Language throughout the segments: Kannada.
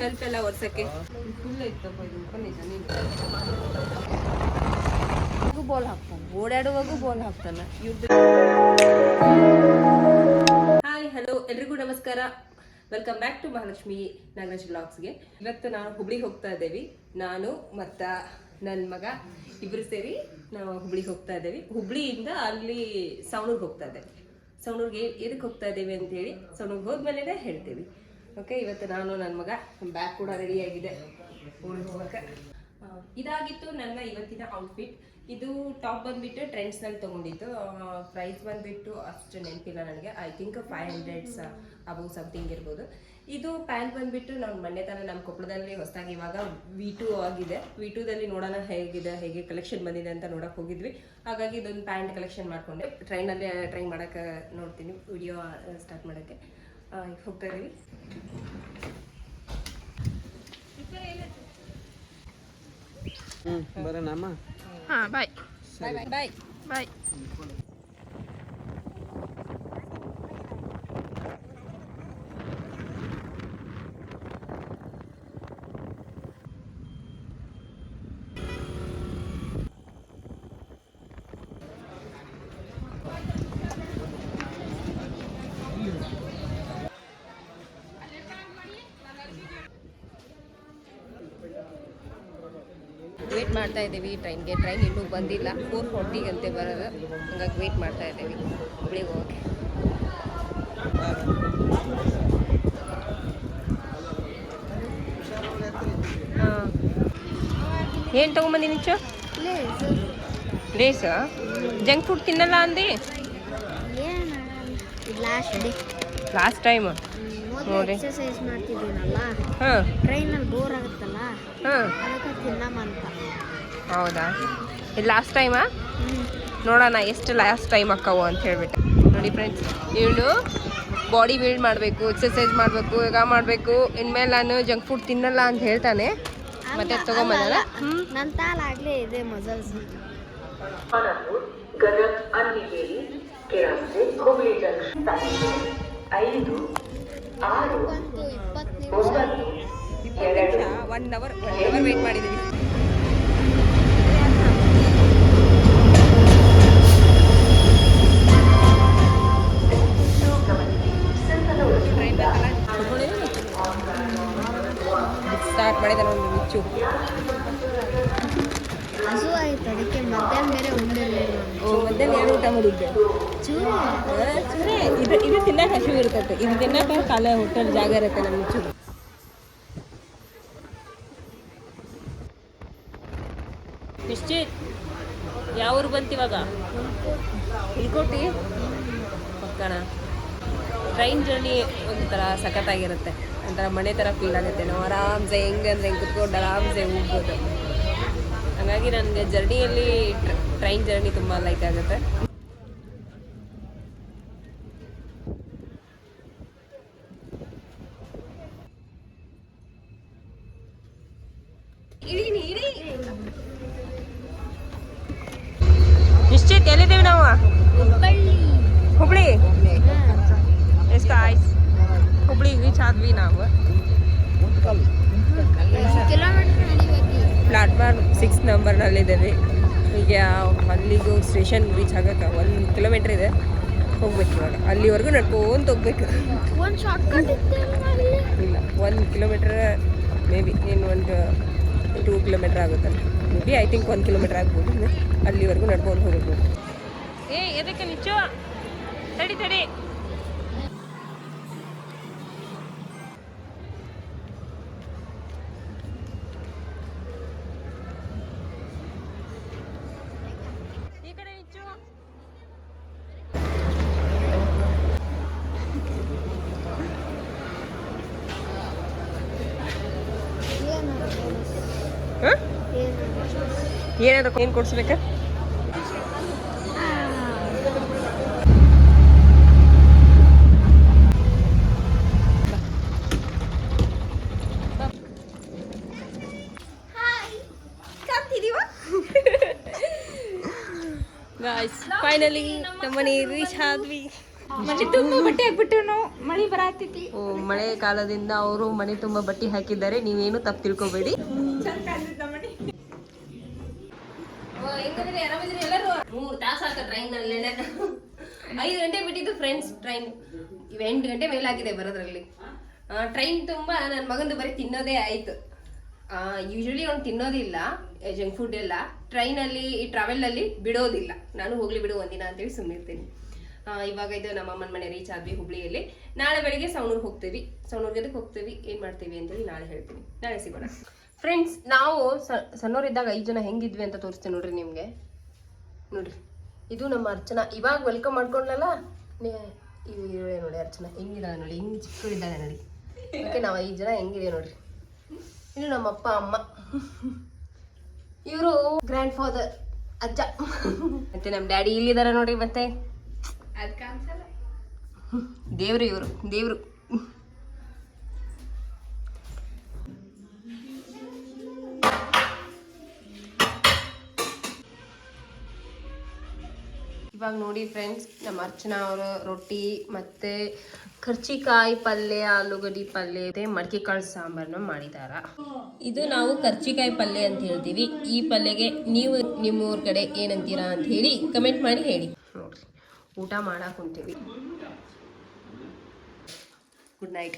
ಶೆಲ್ಫ್ ಎಲ್ಲ ಒರ್ಸಕ್ಕೆ ಬಾಲ್ ಹಾಕ್ತಾನೆ. ಓಡಾಡುವಾಗೂ ಬಾಲ್ ಹಾಕ್ತಾನೆ. ಹಾಯ್ ಹಲೋ ಎಲ್ರಿಗೂ ನಮಸ್ಕಾರ. Welcome back to Mahalakshmi Nagaraj ಬ್ಲಾಗ್ಸ್ಗೆ ಇವತ್ತು ನಾವು ಹುಬ್ಳಿಗೆ ಹೋಗ್ತಾ ಇದ್ದೇವೆ. ನಾನು ಮತ್ತ ನನ್ನ ಮಗ ಇಬ್ಬರು ಸೇರಿ ನಾವು ಹುಬ್ಳಿಗೆ ಹೋಗ್ತಾ ಇದ್ದೇವೆ. ಹುಬ್ಳಿಯಿಂದ ಅಲ್ಲಿ ಸವಣೂರ್ಗೆ ಹೋಗ್ತಾ ಇದ್ದೇವೆ. ಸವಣೂರ್ಗೆ ಎದಕ್ಕೆ ಹೋಗ್ತಾ ಇದ್ದೇವೆ ಅಂತ ಹೇಳಿ ಸವಣೂರ್ಗೆ ಹೋದ್ಮೇಲೆ ಹೇಳ್ತೀವಿ. ಓಕೆ ಇವತ್ತು ನಾನು ನನ್ನ ಮಗ ಬ್ಯಾಗ್ ಕೂಡ ರೆಡಿ ಹೋಗಕ್ಕೆ. ಇದಾಗಿತ್ತು ನನ್ನ ಇವತ್ತಿನ ಔಟ್ಫಿಟ್ ಇದು ಟಾಪ್ ಬಂದ್ಬಿಟ್ಟು ಟ್ರೆಂಡ್ಸ್ನಲ್ಲಿ ತೊಗೊಂಡಿದ್ದು. ಪ್ರೈಸ್ ಬಂದ್ಬಿಟ್ಟು ಅಷ್ಟು ನೆನಪಿಲ್ಲ ನನಗೆ. I think five hundreds above something ಇರ್ಬೋದು. ಇದು ಪ್ಯಾಂಟ್ ಬಂದ್ಬಿಟ್ಟು ನಾವು ಮೊನ್ನೆ ತಾನೇ ನಮ್ಮ ಕೊಪ್ಪಳದಲ್ಲಿ ಹೊಸದಾಗಿ ಇವಾಗ ವಿ ಟೂ ಆಗಿದೆ. ವಿ ಟೂದಲ್ಲಿ ನೋಡೋಣ ಹೇಗಿದೆ, ಹೇಗೆ ಕಲೆಕ್ಷನ್ ಬಂದಿದೆ ಅಂತ ನೋಡೋಕೆ ಹೋಗಿದ್ವಿ. ಹಾಗಾಗಿ ಇದೊಂದು ಪ್ಯಾಂಟ್ ಕಲೆಕ್ಷನ್ ಮಾಡ್ಕೊಂಡೆ. ಟ್ರೈನಲ್ಲಿ ಟ್ರೈ ಮಾಡೋಕ್ಕೆ ನೋಡ್ತೀನಿ ವಿಡಿಯೋ ಸ್ಟಾರ್ಟ್ ಮಾಡೋಕ್ಕೆ. ಹೋಗ್ತಾ ಇದೀವಿ ಹ್ಮ್ ಬರೋಣಮ್ಮ ಹಾಂ ಬಾಯ್ ಬಾಯ್ ಬಾಯ್ ಬಾಯ್ ವೇಟ್ ಮಾಡ್ತಾ ಇದ್ದೀವಿ. ಟ್ರೈನ್ಗೆ ಟ್ರೈನ್ ಇನ್ನೂ ಬಂದಿಲ್ಲ. ಫೋರ್ ಫೋರ್ಟಿಗಂತೆ ಬರೋದು. ಹಂಗಾಗಿ ವೇಟ್ ಮಾಡ್ತಾ ಇದ್ದೀವಿ. ಹುಬ್ಳಿಗೆ ಹೋಗಿ ಏನು ತೊಗೊಂಬಂದಿ ನಿಂಚು? ಲೇಸ ಜಂಕ್ ಫುಡ್ ತಿನ್ನಲ್ಲ ಅಂದಿ? ಲಾಸ್ಟ್ ಟೈಮ್ ನೋಡಿ. ಎಕ್ಸರ್ಸೈಸ್ ಮಾಡ್ತಿದ್ದೀನಲ್ಲ? ಹಾಂ. ಟ್ರೈನಲ್ಲಿ ಬೋರ್ ಆಗುತ್ತಲ್ಲ? ಹಾಂ. ಅದಕ್ಕೆ ತಿನ್ನಮಂತ ಹೌದಾ? ಇದು ಲಾಸ್ಟ್ ಟೈಮಾ ನೋಡೋಣ ಎಷ್ಟು ಲಾಸ್ಟ್ ಟೈಮ್ ಅಕ್ಕವು ಅಂತ ಹೇಳ್ಬಿಟ್ಟು. ನೋಡಿ ಫ್ರೆಂಡ್ಸ್ ಇವಳು ಬಾಡಿ ಬಿಲ್ಡ್ ಮಾಡಬೇಕು ಎಕ್ಸರ್ಸೈಸ್ ಮಾಡಬೇಕು ಯೋಗ ಮಾಡಬೇಕು. ಇನ್ಮೇಲೆ ನಾನು ಜಂಕ್ ಫುಡ್ ತಿನ್ನಲ್ಲ ಅಂತ ಹೇಳ್ತಾನೆ. ಮತ್ತೆ ತಗೊಂಬಲ್ಲ ನನ್ನ ತಾಲಾಗಲೇ ಇದೆ ಮಸಲ್ಸ್ ಗದಗ ಅನ್ನಿಗೇರಿ ಕೆರಾಸೆ ಹುಬ್ಳಿ ಜಂಕ್ಷನ್ ಐದು ಆರು ಒಂಬತ್ತು ಎರಡು one hour one hour wait ಮಾಡಿದ್ದೀವಿ. ಸ್ಟಾರ್ಟ್ ಮಾಡಿದ ಒಂದು ಮಿಚ್ಚು ಮಧ್ಯಾಹ್ನ ಬೇರೆ ಓ ಮಧ್ಯಾಹ್ನ ಏನು ಊಟ ಮಾಡಿದ್ದೆ ಚೂರು ಚೂರೇ ಇದು ಇದು ತಿನ್ನಕ್ಕೆ ಹಸಿವು ಇರ್ತೈತೆ ಇದು ತಿನ್ನಕ್ಕೆ ಕಾಲ ಹೋಟೆಲ್ ಜಾಗ ಇರುತ್ತೆ ನಮ್ಮ ಚೂರು ನಿಶ್ಚಿತ್ ಯಾವ ಊರು ಬಂತಿವಾಗ ಇಲ್ಕೋಟಿ ಪಕ್ಕಣ ಟ್ರೈನ್ ಜರ್ನಿ ಒಂಥರ ಸಖತ್ತಾಗಿರುತ್ತೆ ಒಂಥರ ಮನೆ ಥರ ಫೀಲ್ ಆಗುತ್ತೆ ನಾವು ಆರಾಮ್ಸೆ ಹೆಂಗೆ ಅಂದರೆ ಹೆಂಗೆ ಕುತ್ಕೊಂಡು ಆರಾಮ್ಸೆ ಹೋಗ್ಬೋದು ಹಾಗಾಗಿ ನನಗೆ ಜರ್ನಿಯಲ್ಲಿ ಟ್ರೈನ್ ಜರ್ನಿ ತುಂಬ ಲೈಕ್ ಆಗುತ್ತೆ. ನಿಶ್ಚಿತ್ ಎಲ್ಲಿದ್ದೀವಿ ನಾವು? ಹುಬ್ಳಿ ಎಷ್ಟು ಆಯ್ತು ಹುಬ್ಳಿ ರೀಚ್ ಆದ್ವಿ ನಾವು. ಕಿಲೋಮೀಟರ್ ಪ್ಲಾಟ್ಫಾರ್ಮ್ ಸಿಕ್ಸ್ ನಂಬರ್ನಲ್ಲಿದ್ದೇವೆ. ಈಗ ಅಲ್ಲಿಗೂ ಸ್ಟೇಷನ್ ರೀಚ್ ಆಗೋಕ್ಕೆ ಒಂದು ಕಿಲೋಮೀಟ್ರ್ ಇದೆ. ಹೋಗ್ಬೇಕು ಇವಾಗ. ಅಲ್ಲಿವರೆಗೂ ನಡ್ಕೊಂತ ಹೋಗ್ಬೇಕು. ಒಂದು ಶಾರ್ಟ್ ಕಟ್ ಇಲ್ಲ ಒಂದು ಕಿಲೋಮೀಟ್ರ್ ಮೇ ಬಿ ಇನ್ನು ಒಂದು ಟೂ ಕಿಲೋಮೀಟ್ರ್ ಆಗುತ್ತಲ್ಲ. ಮೇ ಬಿ ಐ ಥಿಂಕ್ ಒಂದು ಕಿಲೋಮೀಟ್ರ್ ಆಗ್ಬೋದು ಅಲ್ಲಿವರೆಗೂ ನಡ್ಕೊಂಡು ಹೋಗ್ಬೋದು. ಏ ಎದಕ್ಕೆ ನಿಚ್ಚು ತಡಿ ತಡಿ ಈ ಕಡೆ ನಿಚ್ಚು ಹಾಂ ಏನಾದ್ರು ಏನು ಕೊಡ್ಸ್ಬೇಕಾ? ಫೈನಲಿ ನಮ್ಮನೆ ರೀಚ್ ಆದ್ವಿ. ಮತ್ತೆ ತುಂಬ ಬಟ್ಟೆ ಹಾಕ್ಬಿಟ್ಟು ನಾವು ಮಳಿ ಬರಾತೈತಿ. ಓ ಮಳೆ ಕಾಲದಿಂದ ಅವರು ಮನೆ ತುಂಬಾ ಬಟ್ಟೆ ಹಾಕಿದ್ದಾರೆ. ನೀವೇನು ತಪ್ಪು ತಿಳ್ಕೊಬೇಡಿ. ಮೂರು ತಾಸು ಆಕ ಟ್ರೈನ್ ಅಲ್ಲಿ. ಐದು ಗಂಟೆ ಬಿಟ್ಟಿದ್ದು ಫ್ರೆಂಡ್ಸ್ ಟ್ರೈನ್ ಎಂಟು ಗಂಟೆ ಮೇಲಾಗಿದೆ ಬರೋದ್ರಲ್ಲಿ. ಟ್ರೈನ್ ತುಂಬಾ ನನ್ನ ಮಗಂದು ಬರೀ ತಿನ್ನೋದೇ ಆಯ್ತು. ಯೂಶಲಿ ಅವ್ನು ತಿನ್ನೋದಿಲ್ಲ ಜಂಕ್ ಫುಡ್ ಎಲ್ಲ. ಟ್ರೈನಲ್ಲಿ ಈ ಟ್ರಾವೆಲಲ್ಲಿ ಬಿಡೋದಿಲ್ಲ. ನಾನು ಹೋಗ್ಲಿ ಬಿಡು ಒಂದಿನ ಅಂತೇಳಿ ಸುಮ್ಮನಿರ್ತೀನಿ ಇವಾಗ ಇದು ನಮ್ಮ ಅಮ್ಮನ ಮನೆ ರೀಚ್ ಆದ್ವಿ ಹುಬ್ಳಿಯಲ್ಲಿ. ನಾಳೆ ಬೆಳಿಗ್ಗೆ ಸವಣೂರ್ಗೆ ಹೋಗ್ತೀವಿ. ಸೌಣೂರ್ಗೆ ಹೋಗ್ತೀವಿ? ಏನು ಮಾಡ್ತೀವಿ ಅಂತೇಳಿ ನಾಳೆ ಹೇಳ್ತೀನಿ. ನಾಳೆ ಸಿಗೋಣ. ಫ್ರೆಂಡ್ಸ್ ನಾವು ಸಣ್ಣ ಸಣ್ಣವರಿದ್ದಾಗ ಐದು ಜನ ಹೆಂಗಿದ್ವಿ ಅಂತ ತೋರಿಸ್ತೀನಿ ನೋಡ್ರಿ ನಿಮಗೆ. ನೋಡ್ರಿ. ಇದು ನಮ್ಮ ಅರ್ಚನಾ. ಇವಾಗ ವೆಲ್ಕಮ್ ಮಾಡ್ಕೊಂಡ್ಲಲ್ಲ ಇವಳೆ ನೋಡಿ ಅರ್ಚನಾ. ಹೆಂಗಿದ್ದಾಳೆ ನೋಡಿ. ಹಿಂಗೆ ಚಿಕ್ಕಳಿದ್ದಾಳೆ ನೋಡಿ. ಅದಕ್ಕೆ ನಾವು ಐದು ಜನ ಹೆಂಗಿದೆ ನೋಡ್ರಿ. ಇದು ನಮ್ಮ ಅಪ್ಪ, ಅಮ್ಮ. ಇವರು ಗ್ರ್ಯಾಂಡ್ ಫಾದರ್ ಅಜ್ಜ. ಮತ್ತೆ ನಮ್ಮ ಡ್ಯಾಡಿ ಇಲ್ಲಿದ್ದಾರೆ ನೋಡಿ ಮತ್ತೆ. ದೇವ್ರು ಇವರು, ದೇವ್ರು. ಇವಾಗ ನೋಡಿ ಫ್ರೆಂಡ್ಸ್ ನಮ್ಮ ಅರ್ಚನಾ ಅವರು ರೊಟ್ಟಿ ಮತ್ತೆ ಕರ್ಚಿಕಾಯಿ ಪಲ್ಯ, ಆಲೂಗಡ್ಡಿ ಪಲ್ಯ ಮತ್ತೆ ಮಡಕೆ ಕಾಳು ಸಾಂಬಾರನ್ನ ಮಾಡಿದಾರ. ಇದು ನಾವು ಕರ್ಚಿಕಾಯಿ ಪಲ್ಯ ಅಂತ ಹೇಳ್ತೀವಿ. ಈ ಪಲ್ಯಗೆ ನೀವು ನಿಮ್ಮ ಊರ್ ಕಡೆ ಏನಂತೀರಾ ಅಂತ ಹೇಳಿ ಕಮೆಂಟ್ ಮಾಡಿ ಹೇಳಿ. ನೋಡ್ರಿ, ಊಟ ಮಾಡಾಕ್ ಕುಂತೀವಿ. ಗುಡ್ ನೈಟ್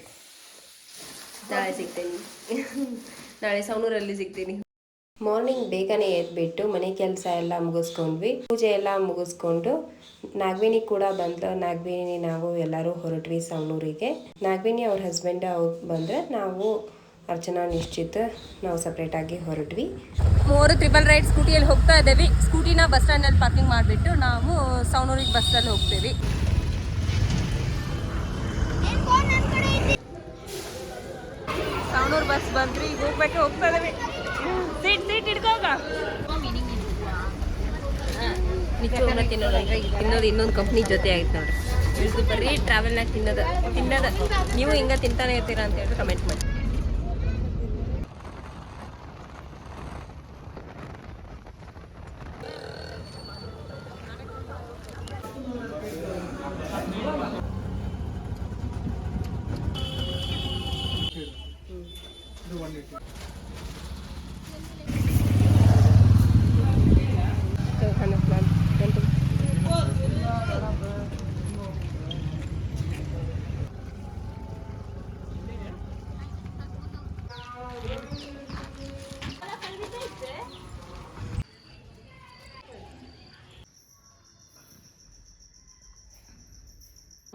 ನಾಳೆ ಸಿಗ್ತೀನಿ. ನಾಳೆ ಸೌನೂರಲ್ಲಿ ಸಿಗ್ತೀನಿ. ಮಾರ್ನಿಂಗ್ ಬೇಗನೆ ಎದ್ಬಿಟ್ಟು ಮನೆ ಕೆಲಸ ಎಲ್ಲ ಮುಗಿಸ್ಕೊಂಡ್ವಿ. ಪೂಜೆ ಎಲ್ಲ ಮುಗಿಸ್ಕೊಂಡು ನಾಗವೇಣಿ ಕೂಡ ಬಂದ್ಲು ನಾಗವೇಣಿ ನಾವು ಎಲ್ಲರೂ ಹೊರಟ್ವಿ ಸವಣೂರಿಗೆ ನಾಗವೇಣಿ ಅವ್ರ ಹಸ್ಬೆಂಡ್ ಅವ್ರು ಬಂದ್ರೆ ನಾವು ಅರ್ಚನಾ ನಿಶ್ಚಿತ ನಾವು ಸಪ್ರೇಟ್ ಆಗಿ ಹೊರಟ್ವಿ. ಮೂರು ಟ್ರಿಪಲ್ ರೈಡ್ ಸ್ಕೂಟಿಯಲ್ಲಿ ಹೋಗ್ತಾ ಇದ್ದೀವಿ. ಸ್ಕೂಟಿನ ಬಸ್ ಸ್ಟ್ಯಾಂಡಲ್ಲಿ ಪಾರ್ಕಿಂಗ್ ಮಾಡಿಬಿಟ್ಟು ನಾವು ಸವಣೂರಿಗೆ ಬಸ್ಸಲ್ಲಿ ಹೋಗ್ತೀವಿ. ಬಸ್ ಬಂದ್ರಿ ಈಗ ಹೋಗ್ಬೇಕು, ಹೋಗ್ತಾ ಇದ್ದೇವೆ ಸೀಟ್ ಸೀಟ್ ಹಿಡ್ಕೋಗ. ನಿಜವಾಗ್ಲೂ ತಿನ್ನೋದು ಅಂದ್ರೆ ತಿನ್ನೋದು ಇನ್ನೊಂದು ಕಂಪ್ನಿ ಜೊತೆ ಆಯ್ತು ನೋಡ್ರಿ. ಇಳಿದು ಬರೀ ಟ್ರಾವೆಲ್ನಾಗ ತಿನ್ನೋದು ತಿನ್ನೋದು. ನೀವು ಹಿಂಗೆ ತಿಂತಾನೆ ಇರ್ತೀರಾ ಅಂತ ಹೇಳಿ ಕಮೆಂಟ್ ಮಾಡಿ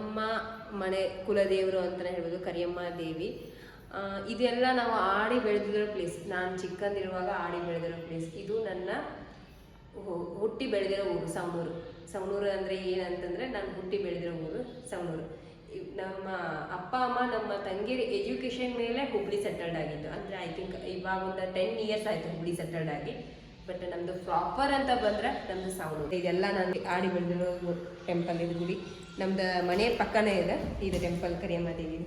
ಅಮ್ಮ ಮನೆ ಕುಲದೇವರು ಅಂತ ಹೇಳ್ಬೋದು, ಕರಿಯಮ್ಮ ದೇವಿ. ಇದೆಲ್ಲ ನಾವು ಆಡಿ ಬೆಳೆದಿರೋ ಪ್ಲೇಸ್ ನಾನು ಚಿಕ್ಕಂದಿರುವಾಗ ಆಡಿ ಬೆಳೆದಿರೋ ಪ್ಲೇಸ್ ಇದು ನನ್ನ ಹುಟ್ಟಿ ಬೆಳೆದಿರೋ ಊರು ಸವಣೂರು ಸವಣೂರು ಅಂದರೆ ಏನಂತಂದರೆ ನಾನು ಹುಟ್ಟಿ ಬೆಳೆದಿರೋ ಊರು ಸಮೂರು ನಮ್ಮ ಅಪ್ಪ, ಅಮ್ಮ ನಮ್ಮ ತಂಗಿರಿ ಎಜುಕೇಷನ್ ಮೇಲೆ ಹುಬ್ಳಿ ಸೆಟಲ್ಡ್ ಆಗಿತ್ತು ಅಂದರೆ ಐ ಥಿಂಕ್ ಇವಾಗ ಒಂದು ಟೆನ್ ಇಯರ್ಸ್ ಆಯಿತು ಹುಬ್ಳಿ ಸೆಟಲ್ಡ್ ಆಗಿ. ಬಟ್ ನಮ್ಮದು ಪ್ರಾಪರ್ ಅಂತ ಬಂದರೆ ನಮ್ಮದು ಸೌಂಡ್ ಇದೆಲ್ಲ ನಾನು ಆಡಿ ಬೆಳೆದಿರೋ ಟೆಂಪಲ್ ಇದು ಗುಡಿ. ನಮ್ದು ಮನೆ ಪಕ್ಕನೇ ಇದೆ ಇದು ಟೆಂಪಲ್ ಕರಿಯಮ್ಮ ದೇವಿ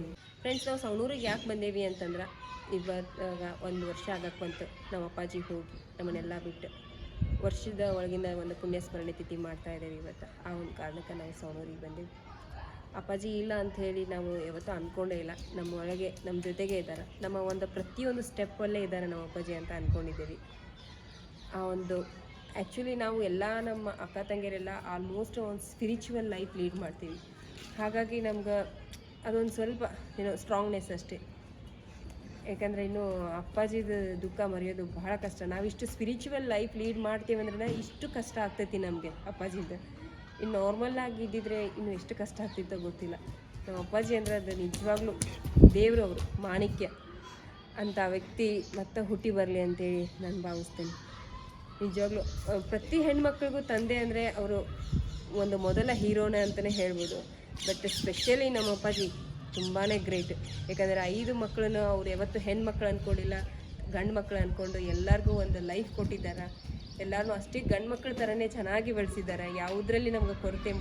ಫ್ರೆಂಡ್ಸ್ ನಾವು ಸವಣೂರಿಗೆ ಯಾಕೆ ಬಂದೇವಿ ಅಂತಂದ್ರೆ, ಇವಾಗ ಒಂದು ವರ್ಷ ಆಗಕ್ಕೆ ಬಂತು ನಮ್ಮ ಅಪ್ಪಾಜಿ ಹೋಗಿ, ನಮ್ಮನ್ನೆಲ್ಲ ಬಿಟ್ಟು. ವರ್ಷದ ಒಳಗಿನ ಒಂದು ಪುಣ್ಯಸ್ಮರಣೆ ತಿಥಿ ಮಾಡ್ತಾ ಇದ್ದೇವೆ ಇವತ್ತು. ಆ ಒಂದು ಕಾರಣಕ್ಕೆ ನಾವು ಸವಣೂರಿಗೆ ಬಂದೇವಿ. ಅಪ್ಪಾಜಿ ಇಲ್ಲ ಅಂತ ಹೇಳಿ ನಾವು ಯಾವತ್ತೂ ಅಂದ್ಕೊಂಡೇ ಇಲ್ಲ. ನಮ್ಮ ಒಳಗೆ, ನಮ್ಮ ಜೊತೆಗೆ ಇದ್ದಾರೆ ನಮ್ಮ ಒಂದು ಪ್ರತಿಯೊಂದು ಸ್ಟೆಪ್ಪಲ್ಲೇ ಇದ್ದಾರೆ ನಮ್ಮ ಅಪ್ಪಾಜಿ ಅಂತ ಅಂದ್ಕೊಂಡಿದ್ದೀವಿ ಆ ಒಂದು ಆ್ಯಕ್ಚುಲಿ ನಾವು ಎಲ್ಲ ನಮ್ಮ ಅಕ್ಕ ತಂಗಿಯರೆಲ್ಲ ಆಲ್ಮೋಸ್ಟ್ ಒಂದು ಸ್ಪಿರಿಚುವಲ್ ಲೈಫ್ ಲೀಡ್ ಮಾಡ್ತೀವಿ. ಹಾಗಾಗಿ ನಮ್ಗೆ ಅದೊಂದು ಸ್ವಲ್ಪ ಏನೋ ಸ್ಟ್ರಾಂಗ್ನೆಸ್ ಅಷ್ಟೇ. ಯಾಕಂದರೆ ಇನ್ನು ಅಪ್ಪಾಜಿದು ದುಃಖ ಮರೆಯೋದು ಬಹಳ ಕಷ್ಟ. ನಾವಿಷ್ಟು ಸ್ಪಿರಿಚುವಲ್ ಲೈಫ್ ಲೀಡ್ ಮಾಡ್ತೀವಿ ಅಂದ್ರೆ ಇಷ್ಟು ಕಷ್ಟ ಆಗ್ತೈತಿ ನಮಗೆ ಅಪ್ಪಾಜಿದು. ಇನ್ನು ನಾರ್ಮಲ್ಲಾಗಿ ಇದ್ದಿದ್ರೆ ಇನ್ನು ಎಷ್ಟು ಕಷ್ಟ ಆಗ್ತಿತ್ತೋ ಗೊತ್ತಿಲ್ಲ. ನಮ್ಮ ಅಪ್ಪಾಜಿ ಅಂದರೆ ಅದು ನಿಜವಾಗ್ಲೂ ದೇವರು ಅವರು ಮಾಣಿಕ್ಯ ಅಂಥ ವ್ಯಕ್ತಿ ಮತ್ತೆ ಹುಟ್ಟಿ ಬರಲಿ ಅಂತೇಳಿ ನಾನು ಭಾವಿಸ್ತೇನೆ. ನಿಜವಾಗ್ಲೂ ಪ್ರತಿ ಹೆಣ್ಮಕ್ಳಿಗೂ ತಂದೆ ಅಂದರೆ ಅವರು ಒಂದು ಮೊದಲ ಹೀರೋನೇ ಅಂತಲೇ ಹೇಳ್ಬೋದು. ಬಟ್ ಸ್ಪೆಷಲಿ ನಮ್ಮ ಅಪ್ಪಾಜಿ ತುಂಬಾ ಗ್ರೇಟ್. ಯಾಕಂದರೆ ಐದು ಮಕ್ಕಳನ್ನು ಅವ್ರು ಯಾವತ್ತೂ ಹೆಣ್ಮಕ್ಳು ಅಂದ್ಕೊಂಡಿಲ್ಲ ಗಂಡು ಮಕ್ಕಳು ಅಂದ್ಕೊಂಡು ಎಲ್ಲರಿಗೂ ಒಂದು ಲೈಫ್ ಕೊಟ್ಟಿದ್ದಾರೆ. ಎಲ್ಲರೂ ಅಷ್ಟೇ ಗಂಡು ಮಕ್ಕಳ ಥರನೇ ಚೆನ್ನಾಗಿ ಬೆಳೆಸಿದ್ದಾರೆ. ಯಾವುದರಲ್ಲಿ ನಮ್ಗೆ ಕೊರತೆ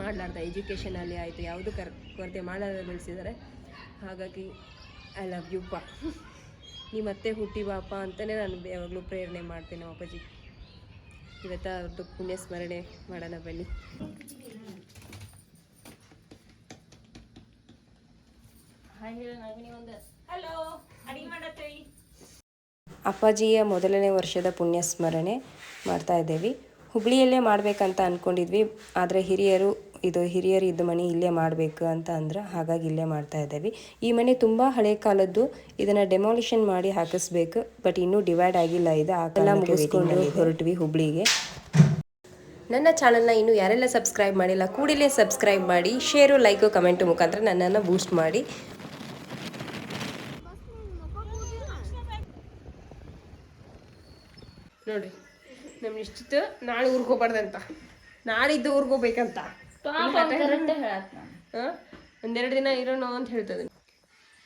ಮಾಡಲಾರ್ದ. ಎಜುಕೇಷನಲ್ಲಿ ಆಯಿತು, ಯಾವುದು ಕರ್, ಕೊರತೆ ಮಾಡಲಾರ್ದ ಬೆಳೆಸಿದ್ದಾರೆ. ಹಾಗಾಗಿ ಐ ಲವ್ ಯು ಪಾ ನೀ ಮತ್ತೆ ಹುಟ್ಟಿ ಬಾಪ ಅಂತಲೇ ನಾನು ಯಾವಾಗಲೂ ಪ್ರೇರಣೆ ಮಾಡ್ತೇನೆ ಅಪ್ಪಾಜಿ. ಇವತ್ತು ಅವ್ರದ್ದು ಪುಣ್ಯ ಸ್ಮರಣೆ ಮಾಡೋಣ ಬನ್ನಿ. ಅಪ್ಪಾಜಿಯ ಮೊದಲನೇ ವರ್ಷದ ಪುಣ್ಯ ಸ್ಮರಣೆ ಮಾಡ್ತಾ ಇದ್ದೇವೆ. ಹುಬ್ಳಿಯಲ್ಲೇ ಮಾಡಬೇಕಂತ ಅಂದ್ಕೊಂಡಿದ್ವಿ ಆದರೆ ಹಿರಿಯರು ಇದು ಹಿರಿಯರು ಇದ್ದ ಮನೆ ಇಲ್ಲೇ ಮಾಡಬೇಕು ಅಂತ ಅಂದ್ರೆ ಹಾಗಾಗಿ ಇಲ್ಲೇ ಮಾಡ್ತಾ ಇದ್ದೀವಿ. ಈ ಮನೆ ತುಂಬ ಹಳೆ ಕಾಲದ್ದು. ಇದನ್ನು ಡೆಮಾಲಿಷನ್ ಮಾಡಿ ಹಾಕಿಸ್ಬೇಕು. ಬಟ್ ಇನ್ನೂ ಡಿವೈಡ್ ಆಗಿಲ್ಲ. ಇದು ಆ ಕಾಲ ಮುಗಿಸ್ಕೊಂಡು ಹೊರಟ್ವಿ ಹುಬ್ಳಿಗೆ. ನನ್ನ ಚಾನಲ್ನ ಇನ್ನೂ ಯಾರೆಲ್ಲ ಸಬ್ಸ್ಕ್ರೈಬ್ ಮಾಡಿಲ್ಲ ಕೂಡಲೇ ಸಬ್ಸ್ಕ್ರೈಬ್ ಮಾಡಿ ಶೇರು ಲೈಕು ಕಮೆಂಟು ಮುಖಾಂತರ ನನ್ನನ್ನು ಬೂಸ್ಟ್ ಮಾಡಿ. ನೋಡಿ ನಮ್ಮ ಇಷ್ಟ ನಾಳೆ ಊರ್ಗೋಗ್ಬಾರ್ದಂತ ನಾಳಿದ್ದು ಊರ್ಗೋಗ್ಬೇಕಂತ? ಒಂದೆರಡು ದಿನ ಇರೋಣ ಅಂತ ಹೇಳ್ತದೆ.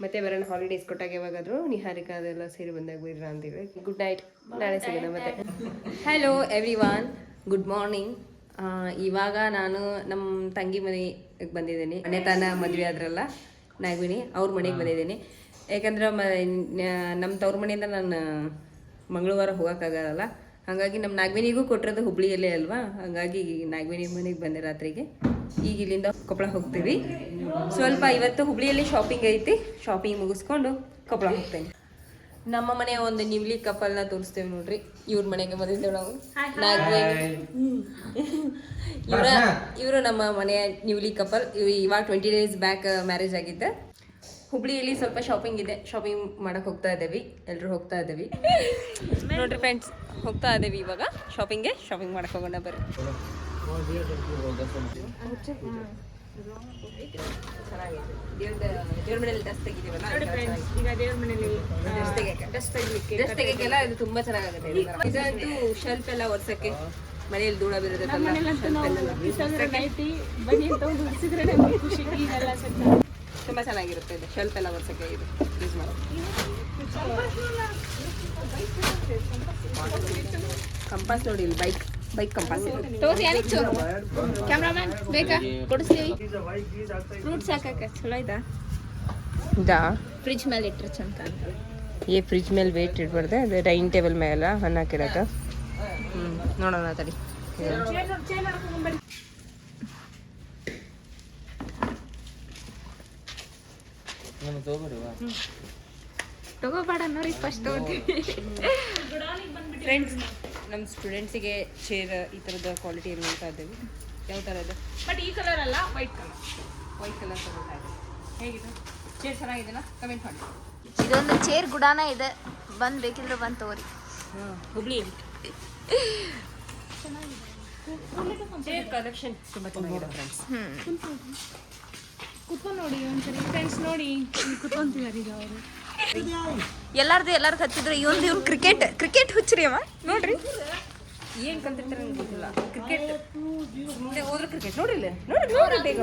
ಮತ್ತೆ ಬರೋಣ ಹಾಲಿಡೇಸ್ ಕೊಟ್ಟಾಗ ಯಾವಾಗಾದ್ರೂ ನಿಹಾರಿಕಾ ಅದೆಲ್ಲ ಸೇರಿ ಬಂದಾಗ ಬಿಡ್ರ ಅಂತೀವಿ. ಗುಡ್ ನೈಟ್ ನಾಳೆ ಸಿಗೋಣ ಮತ್ತೆ. Hello everyone good morning ಇವಾಗ ನಾನು ನಮ್ಮ ತಂಗಿ ಮನೆಗೆ ಬಂದಿದ್ದೀನಿ. ಮನೆ ತಾನ ಮದುವೆ ಆದ್ರಲ್ಲ ನಾಗಿನಿ ಅವ್ರ ಮನೆಗೆ ಬಂದಿದ್ದೀನಿ. ಯಾಕಂದ್ರೆ ಮ ನಮ್ಮ ತವ್ರ ಮನೆಯಿಂದ ನಾನು ಮಂಗಳವಾರ ಹೋಗೋಕ್ಕಾಗಲ್ಲ. ಹಾಗಾಗಿ ನಮ್ಮ ನಾಗವಿನಿಗೂ ಕೊಟ್ಟಿರೋದು ಹುಬ್ಳಿಯಲ್ಲೇ ಅಲ್ವಾ? ಹಾಗಾಗಿ ನಾಗವಿನಿ ಮನೆಗೆ ಬಂದೆ ರಾತ್ರಿಗೆ. ಈಗ ಇಲ್ಲಿಂದ ಕೊಪ್ಪಳ ಹೋಗ್ತೀವಿ. ಸ್ವಲ್ಪ ಇವತ್ತು ಹುಬ್ಳಿಯಲ್ಲಿ ಶಾಪಿಂಗ್ ಐತಿ. ಶಾಪಿಂಗ್ ಮುಗಿಸ್ಕೊಂಡು ಕೊಪ್ಪಳ ಹೋಗ್ತೇನೆ. ನಮ್ಮ ಮನೆಯ ಒಂದು ನಿವ್ಲಿ ಕಪಲ್ನ ತೋರಿಸ್ತೇವೆ ನೋಡ್ರಿ. ಇವ್ರ ಮನೆಗೆ ಬಂದಿದ್ದೇವೆ ನಾವು. ಇವರ ಇವರು ನಮ್ಮ ಮನೆಯ ನ್ಯೂಲಿ ಕಪಲ್. ಇವಾಗ ಟ್ವೆಂಟಿ ಡೇಸ್ ಬ್ಯಾಕ್ ಮ್ಯಾರೇಜ್ ಆಗಿದ್ದೆ. ಹುಬ್ಳಿಯಲ್ಲಿ ಸ್ವಲ್ಪ ಶಾಪಿಂಗ್ ಇದೆ. ಶಾಪಿಂಗ್ ಮಾಡಕ್ ಹೋಗ್ತಾ ಇದ್ದೇವೆ. ಎಲ್ಲರೂ ಹೋಗ್ತಾ ಇದ್ದೇವೆ. ನೋಡ್ರಿ ಫ್ರೆಂಡ್ಸ್ ಹೋಗ್ತಾ ಇದ್ದೇವೆ ಇವಾಗ. ಶಾಪಿಂಗ್ಗೆ ಶಾಪಿಂಗ್ ಮಾಡಕ್ ಹೋಗೋಣ ಬರ್ರಿ. ಇದು ತುಂಬಾ ಚೆನ್ನಾಗುತ್ತೆ. ಇದಂತೂ ಶೆಲ್ಫ್ ಎಲ್ಲ ಒರ್ಸಕ್ಕೆ ಮನೆಯಲ್ಲಿ ಧೂಳ ಬಿರುತ್ತಲ್ಲ ತುಂಬಾ ಚೆನ್ನಾಗಿರುತ್ತೆ ಇದು. ಶೆಲ್ಫ್ ಎಲ್ಲ ಬರ್ಸಕ್ಕೆ ಇದು. ಯೂಸ್ ಮಾಡೋದು ಕಂಪಾಸ್ ನೋಡಿ ಇಲ್ಲಿ ಬೈಕ್ ಬೈಕ್ ಕಂಪಾಸ್ ತೋರಿ ಚೋ ಕ್ಯಾಮ್ರಾಮ್ಯಾನ್ ಬೇಕಾ? ಕೊಡಿಸ್ತೀವಿ. ಫ್ರೂಟ್ಸ್ ಹಾಕಕ್ಕೆ. ಚಲೋ ಇದಾ? ಇದಾ? ಫ್ರಿಜ್ ಮೇಲೆ ಇಟ್ಟರೆ ಚಂದ ಏ ಫ್ರಿಜ್ ಮೇಲೆ ವೇಟ್ ಇಡಬಾರ್ದೆ? ಅದೇ ಡೈನಿಂಗ್ ಟೇಬಲ್ ಮೇಲೆ ಹಣ್ಣು ಹಾಕಿಡಕ್ಕೆ ಹ್ಞೂ ನೋಡೋಣ ತಡಿ ನಮ್ಮ ತಗೋಬಿಡುವ ತಗೋಬೇಡ ನೋಡಿ ಫಸ್ಟ್ ತಗೋತೀವಿ ಫ್ರೆಂಡ್ಸ್ ನಮ್ಮ ಸ್ಟೂಡೆಂಟ್ಸಿಗೆ ಚೇರ್ ಈ ಥರದ ಕ್ವಾಲಿಟಿ ನೋಡ್ತಾ ಇದ್ದೇವೆ. ಯಾವ ಥರ ಇದೆ? ಬಟ್ ಈ ಕಲರ್ ಅಲ್ಲ ವೈಟ್ ಕಲರ್ ವೈಟ್ ಕಲರ್ ತಗೊಳ್ತಾ ಇದೆ ಹೇಗಿದೆ? ಚೇರ್ ಚೆನ್ನಾಗಿದೆನಾ? ಕಮೆಂಟ್ ಮಾಡಿ. ಇದೊಂದು ಚೇರ್ ಗುಡಾನ ಇದೆ. ಬಂದು ಬೇಕಿದ್ರೆ ಬಂದು ತಗೋರಿ. ಹುಬ್ಳಿ ಚೇರ್ ಕಲೆಕ್ಷನ್ ತುಂಬ ಚೆನ್ನಾಗಿದೆ ಫ್ರೆಂಡ್ಸ್ ಕುತ್ಕೊಂಡು ನೋಡಿ ಒಂದ್ಸರಿ. ಫ್ರೆಂಡ್ಸ್ ನೋಡಿ ಕುತ್ಕೊಂತಿದ್ದಾರೆ ಈಗ ಅವರು. ಎಲ್ಲಾರ್ದು ಎಲ್ಲಾರ್ದು ಹತ್ತಿದ್ರೆ ಇವನ್ ಇವ್ರು ಕ್ರಿಕೆಟ್ ಕ್ರಿಕೆಟ್ ಹುಚ್ಚರಿ ಅವ. ನೋಡ್ರಿ. ಏನು ಕಲ್ತಿರ್ತಾರೆ ನಂಗೆ ಗೊತ್ತಿಲ್ಲ. ಕ್ರಿಕೆಟ್ ಹೋದ್ರೆ ಕ್ರಿಕೆಟ್ ನೋಡಿಲ್ಲ ನೋಡಿ ನೋಡಿ ಬೇಗ.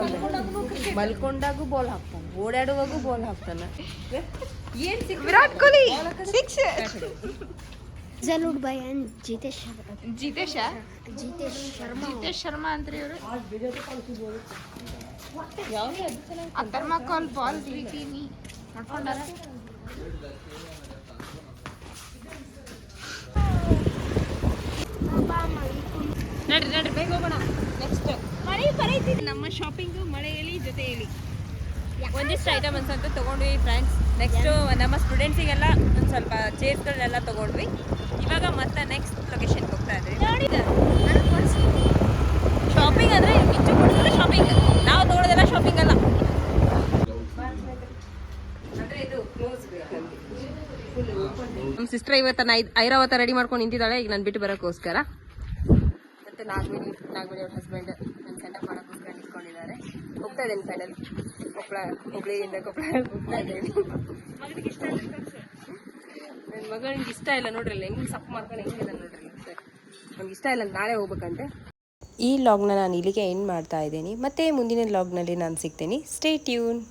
ಮಲ್ಕೊಂಡಾಗೂ ಬಾಲ್ ಹಾಕ್ತಾನೆ. ಓಡಾಡುವಾಗೂ ಬಾಲ್ ಹಾಕ್ತಾನೆ. ಏನು ವಿರಾಟ್ ಕೊಹ್ಲಿ. ಸಿಕ್ಸ್ ಜಲೂಡ್ ಬೈ ಅಂಡ್ ಜಿತೇಶ್ ಜಿತೇಶ? ಜಿತೇಶ್ ಶರ್ಮಾ. ಜಿತೇಶ್ ಶರ್ಮಾ ಅಂತ್ರಿ ಇವರು. ಅಥರ್ಮಾಕೋಲ್ ಬಾಲ್ ರೀತಿನಿ ಮಾಡ್ಕೊಂಡಾರ ನಡ್ರಿ ನಡ್ರಿ ಬೇಗ ಹೋಗೋಣ. ನೆಕ್ಸ್ಟ್ ಮಳೆ ಬರೈತಿದೆ ನಮ್ಮ ಶಾಪಿಂಗು ಮಳೆಯಲ್ಲಿ ಜೊತೆಯಲ್ಲಿ. ಒಂದಿಷ್ಟು ಐಟಮ್ಸ್ ಅಂತ ತೊಗೊಂಡ್ವಿ ಫ್ರೆಂಡ್ಸ್ ನೆಕ್ಸ್ಟ್ ನಮ್ಮ ಸ್ಟೂಡೆಂಟ್ಸಿಗೆಲ್ಲ ಒಂದು ಸ್ವಲ್ಪ ಚೇರ್ಸ್ಗಳನ್ನೆಲ್ಲ ತಗೊಂಡ್ವಿ. ಇವಾಗ ಮತ್ತೆ ನೆಕ್ಸ್ಟ್ ಲೊಕೇಶನ್ಗೆ ಹೋಗ್ತಾ ಇದ್ವಿ. ನೋಡಿದ ಶಾಪಿಂಗ್ ಅಂದರೆ ಕಿಚ್ಚು ಕೊಡ್ತಾರೆ ಶಾಪಿಂಗ್ ಶಾಪಿಂಗ್ ಅಲ್ಲ. ನಮ್ಮ ಸಿಸ್ಟರ್ ಇವತ್ತು ಐರಾವತ ರೆಡಿ ಮಾಡ್ಕೊಂಡು ನಿಂತಿದ್ದಾಳೆ. ಈಗ ನಾನು ಬಿಟ್ಟು ಬರೋಕ್ಕೋಸ್ಕರ. ಮತ್ತೆ ನಾಗವೇಣಿ ನಾಗವೇಣಿ ಅವ್ರ ಹಸ್ಬೆಂಡ್ ನನ್ನ ಸೆಂಡಪ್ ಮಾಡೋಕ್ಕೋಸ್ಕರ ನಿಂತ್ಕೊಂಡಿದ್ದಾರೆ. ಹೋಗ್ತಾ ಇದ್ದೇನೆ ಫೈನಲ್ ಕೊಪ್ಪಳ ಹುಬ್ಳಿಯಿಂದ ಕೊಪ್ಪಳ ಹೋಗ್ತಾ ಇದ್ದೇನೆ. ನನ್ನ ಮಗಳಿಗೆ ಇಷ್ಟ ಇಲ್ಲ ನೋಡ್ರಿ ಹೆಂಗೆ ಸಪ್ ಮಾಡ್ಕೊಂಡು ಹೆಂಗಿದೆ ನೋಡ್ರಿ ನಮ್ಗೆ ಇಷ್ಟ ಇಲ್ಲ ನಾಳೆ ಹೋಗ್ಬೇಕಂತೆ. ಈ ಲಾಗ್ನ ನಾನು ಇಲ್ಲಿಗೆ ಎಂಡ್ ಮಾಡ್ತಾ ಇದ್ದೀನಿ. ಮತ್ತೆ ಮುಂದಿನ ಲಾಗ್ನಲ್ಲಿ ನಾನು ಸಿಗ್ತೀನಿ. Stay tune